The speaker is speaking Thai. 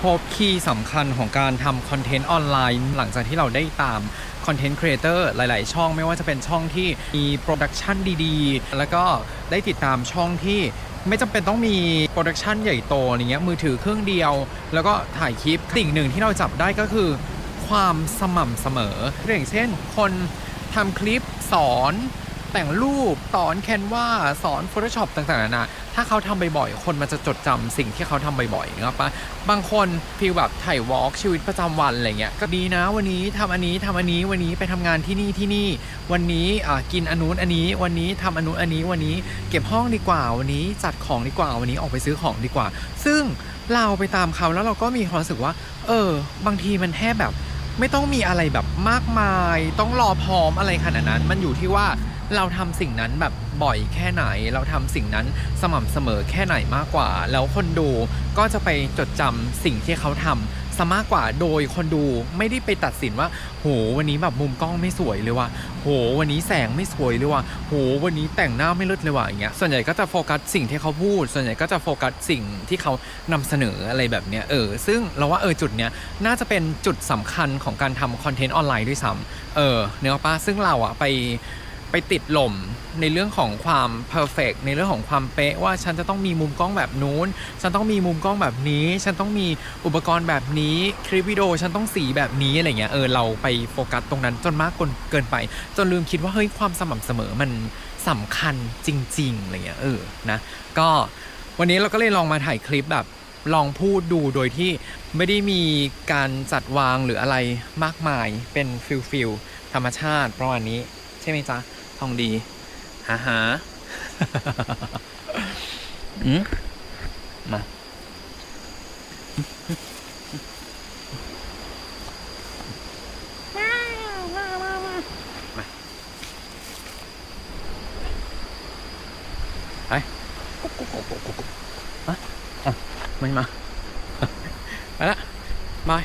พบคีย์สำคัญของการทำคอนเทนต์ออนไลน์หลังจากที่เราได้ตามคอนเทนต์ครีเอเตอร์หลาย ๆ ช่องไม่ว่าจะเป็นช่องที่มีโปรดักชันดีๆ แล้วก็ได้ติดตามช่องที่ไม่จำเป็นต้องมีโปรดักชันใหญ่โตอะไรเงี้ยมือถือเครื่องเดียว แล้วก็ถ่ายคลิปสิ่งหนึ่งที่เราจับได้ก็คือความสม่ำเสมออย่างเช่น คนทำคลิปสอน แต่งรูปสอนแคนวาสอน Photoshop ต่างๆนานาถ้าเขาทำบ่อยๆ คนมันจะจดจำสิ่งที่เขาทำบ่อยๆนะครับปะบางคนฟีลแบบถ่ายวอล์กชีวิตประจำวันอะไรเงี้ยก็ดีนะวันนี้ทำอันนี้ทำอันนี้วันนี้ไปทำงานที่นี่ที่นี่ วันนี้อ่ากินอันนู้นอันนี้ วันนี้ทำอันนู้นอันนี้วันนี้เก็บห้องดีกว่าวันนี้จัดของดีกว่าวันนี้ออกไปซื้อของดีกว่า ซึ่งเราไปตามเขาแล้วเราก็มีความรู้สึกว่า เออ บางทีมันแค่แบบ ไม่ต้องมีอะไรแบบมากมาย ต้องรอพร้อมอะไรขนาดนั้น มันอยู่ที่ว่า เราทำสิ่งนั้นแบบบ่อยแค่ไหน เราทำสิ่งนั้นสม่ำเสมอแค่ไหนมากกว่า แล้วคนดูก็จะไปจดจำสิ่งที่เขาทำซะมากกว่าโดยคนดูไม่ได้ไปตัดสินว่า โหวันนี้แบบมุมกล้องไม่สวยเลยว่ะโหวันนี้แสงไม่สวยเลยว่ะโหวันนี้แต่งหน้าไม่เลิศเลยว่ะอย่างเงี้ยส่วนใหญ่ก็จะโฟกัสสิ่งที่เขาพูด ส่วนใหญ่ก็จะโฟกัสสิ่งที่เขานำเสนออะไรแบบเนี้ยเออซึ่งเราว่าเออจุดเนี้ยน่าจะเป็นจุดสำคัญของการทำคอนเทนต์ออนไลน์ด้วยซ้ำเออเนื้ออกปะซึ่งเราอะไป ไปติดหล่มในเรื่องของความเพอร์เฟกในเรื่องของความเป๊ะว่าฉันจะต้องมีมุมกล้องแบบนู้น ฉันต้องมีมุมกล้องแบบนี้ ฉันต้องมีอุปกรณ์แบบนี้คลิปวิดีโอฉันต้องสีแบบนี้อะไรเงี้ยเออเราไปโฟกัสตรงนั้นจนมากเกินเกินไป จนลืมคิดว่าเฮ้ยความสม่ำเสมอมันสำคัญจริงๆอะไรเงี้ยเออนะก็วันนี้เราก็เลยลองมาถ่ายคลิปแบบลองพูดดูโดยที่ไม่ได้มีการจัดวางหรืออะไรมากมายเป็นฟิลฟิลธรรมชาติประมาณนี้ ใช่ไหมจ๊ะ ทองดีฮ่าฮ่าอืมมามาไปกุ๊กกุ๊กกุ๊กกุ๊กกุ๊กอะอะไม่มา ไปละบาย